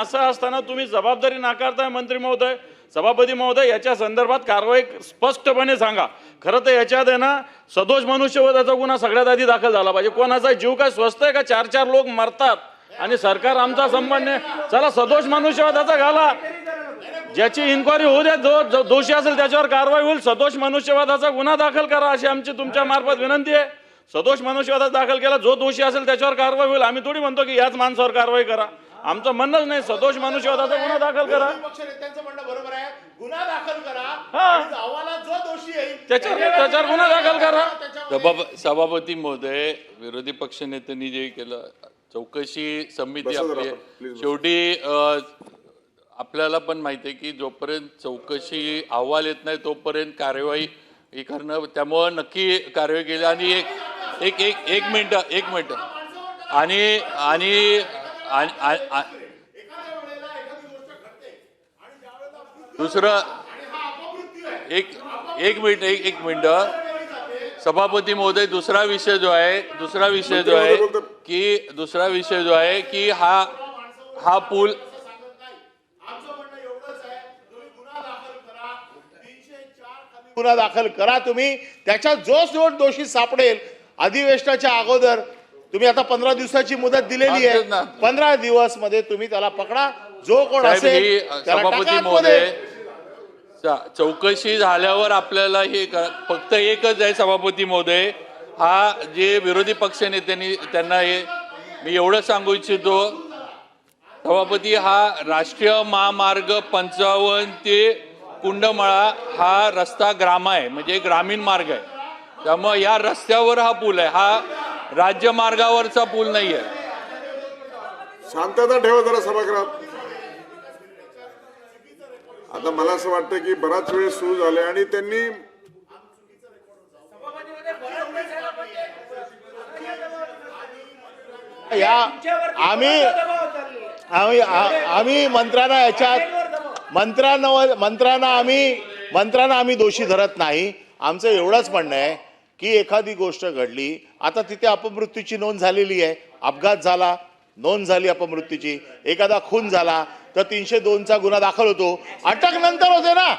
असं असताना तुम्ही जबाबदारी नाकारताय मंत्री महोदय सभापती महोदय याच्या संदर्भात कारवाई स्पष्टपणे सांगा. खरं तर याच्यात आहे ना सदोष मनुष्यवधाचा गुन्हा सगळ्यात आधी दाखल झाला पाहिजे. कोणाचा जीव काय स्वस्त आहे का? चार चार लोक मरतात. आणि सरकार आमचा संबंध नाही चला सदोष मनुष्यवधाचा घाला. ज्याची इन्क्वायरी होऊ द्या जो जो दोषी असेल त्याच्यावर कारवाई होईल. सदोष मनुष्यवादाचा गुन्हा दाखल करा अशी आमची तुमच्या मार्फत विनंती आहे. सदोष मनुष्यवादाचा दाखल केला जो दोषी असेल त्याच्यावर कारवाई होईल. आम्ही थोडी म्हणतो की याच माणसावर कारवाई करा. आमचं म्हणणंच नाही सदोष मनुष्यवादाचा गुन्हा दाखल करा. विरोधी पक्ष नेत्यांचं म्हणणं बरोबर आहे. गुन्हा दाखल करा. हा. आणि अहवालात जो दोषी येईल त्याच्यावर त्याच्यावर गुन्हा दाखल करा. सभाप सभापती महोदय विरोधी पक्षनेत्यांनी जे केलं चौकशी समिती बसा जरा आपली. आपण, please बसा. शेवटी अ, आपल्याला पण माहिती आहे की जोपर्यंत चौकशी अहवाल येत नाही तोपर्यंत कार्यवाही हे करणं त्यामुळं नक्की कारवाई केली. आणि एक एक एक एक मिनटं एक मिनटं. आणि आणि आणि- दुसरं एक एक मिनिट एक एक मिनिट. सभापती महोदय दुसरा विषय जो आहे दुसरा विषय जो आहे की दुसरा विषय जो आहे की हा हा पूल आमचं म्हणणं एवढंच आहे तुम्ही गुन्हा दाखल करा तुम्ही. त्याच्यात जो जो दोषी सापडेल. अधिवेशनाच्या अगोदर तुम्ही आता पंधरा दिवसाची मुदत दिलेली आहे. पंधरा दिवसमध्ये तुम्ही त्याला पकडा. जो कोण असेल सभापती महोदय चौकशी झाल्यावर आपल्याला हे फक्त एकच आहे सभापती महोदय. हा जे विरोधी पक्ष नेत्यांनी त्यांना हे मी एवढं सांगू इच्छितो. सभापती हा राष्ट्रीय महामार्ग पंचावन्न ते कुंडमळा हा रस्ता ग्राम आहे म्हणजे ग्रामीण मार्ग आहे. त्यामुळे या रस्त्यावर हा पूल आहे. हा राज्य मार्गावरचा पूल नाही आहे शांतता ठेवा जरा सभागृहात. आता मला असं वाटतं की बराच वेळ सुरू झाले आणि त्यांनी या आम्ही आम्ही आम्ही मंत्र्यांना याच्यात मंत्र्यांना मंत्र्यांना आम्ही मंत्र्यांना आम्ही दोषी धरत नाही. आमचं एवढंच म्हणणं आहे. की एखादी गोष्ट घडली आता तिथे अपमृत्यूची नोंद झालेली आहे. अपघात झाला नोंद झाली अपमृत्यूची. एखादा खून झाला तर तीनशे दोनचा गुन्हा दाखल होतो. अटक नंतर होते ना.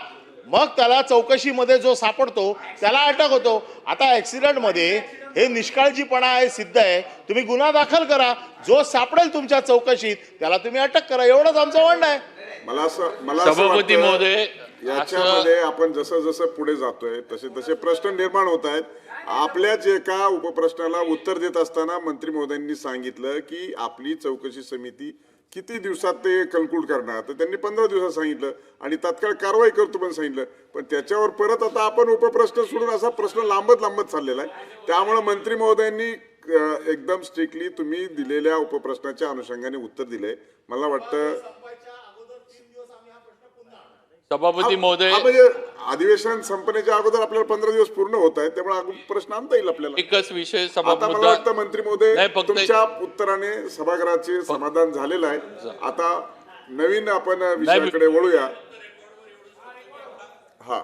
मग त्याला चौकशीमध्ये जो सापडतो त्याला अटक होतो. आता ऍक्सिडेंटमध्ये हे निष्काळजीपणा आहे सिद्ध आहे. तुम्ही गुन्हा दाखल करा. जो सापडेल तुमच्या चौकशीत त्याला तुम्ही अटक करा. एवढंच आमचं म्हणणं आहे. मला असं मला सभापती महोदय, याच्यामध्ये आपण जसं जसं पुढे जातोय तसे तसे प्रश्न निर्माण होत आहेत. आपल्याच एका उपप्रश्नाला उत्तर देत असताना मंत्री महोदयांनी सांगितलं की आपली चौकशी समिती किती दिवसात ते कन्क्लूड करणार? तर त्यांनी पंधरा दिवसात सांगितलं आणि तात्काळ कारवाई करतो पण सांगितलं. पण त्याच्यावर परत आता आपण उपप्रश्न सोडून असा प्रश्न लांबत लांबत चाललेला आहे. त्यामुळे मंत्री महोदयांनी एकदम स्ट्रिक्टली तुम्ही दिलेल्या उपप्रश्नाच्या अनुषंगाने उत्तर दिले. मला वाटतं सभापती महोदय हा, म्हणजे अधिवेशन संपण्याच्या अगोदर आपल्याला पंधरा दिवस पूर्ण होत आहेत त्यामुळे प्रश्न आणता येईल आपल्याला. एकच विषय आता मला सभापती वाटतं मंत्री महोदय नाही, फक्त- तुमच्या उत्तराने सभागृहाचे समाधान झालेलं आहे. आता नवीन आपण विषयाकडे वळूया. हा.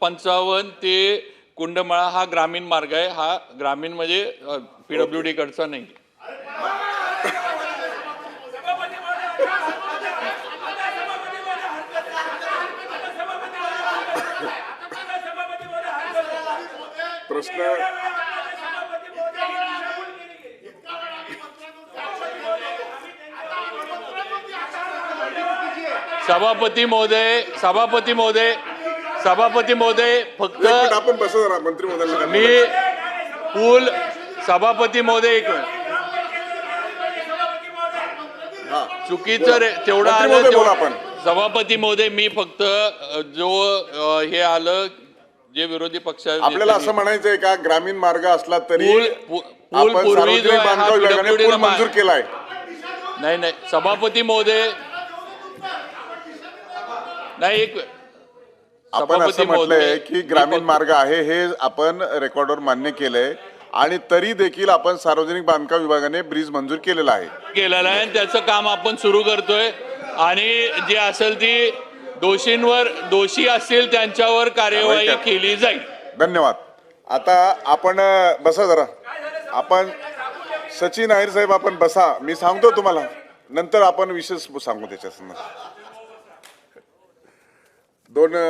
पंचावन्न ते कुंडमळा हा ग्रामीण मार्ग आहे. हा ग्रामीण म्हणजे पीडब्ल्यू डी कडचा नाही. प्रश्न सभापती महोदय सभापती महोदय सभापती महोदय फक्त आपण बसा मंत्री महोदयांना मी पूल सभापती महोदय एक. चुकीचं रे तेवढं आलं महोदय आपण. सभापती महोदय मी फक्त जो हे आलं जे विरोधी पक्ष आपल्याला असं म्हणायचंय का ग्रामीण मार्ग असला तरी आहे मंजूर केलाय. नाही नाही. सभापती महोदय नाही एक आपण असं म्हटलंय की ग्रामीण मार्ग आहे हे आपण रेकॉर्डवर मान्य केलंय आणि तरी देखील आपण सार्वजनिक बांधकाम विभागाने ब्रिज मंजूर केलेला आहे. केलेलं आहे आणि त्याचं काम आपण सुरू करतोय. आणि जे असेल ती दोषींवर दोषी असतील त्यांच्यावर कार्यवाही केली जाईल. धन्यवाद. आता आपण बसा जरा. आपण सचिन आहेर साहेब आपण बसा. मी सांगतो तुम्हाला. नंतर आपण विशेष सांगू त्याच्या दोन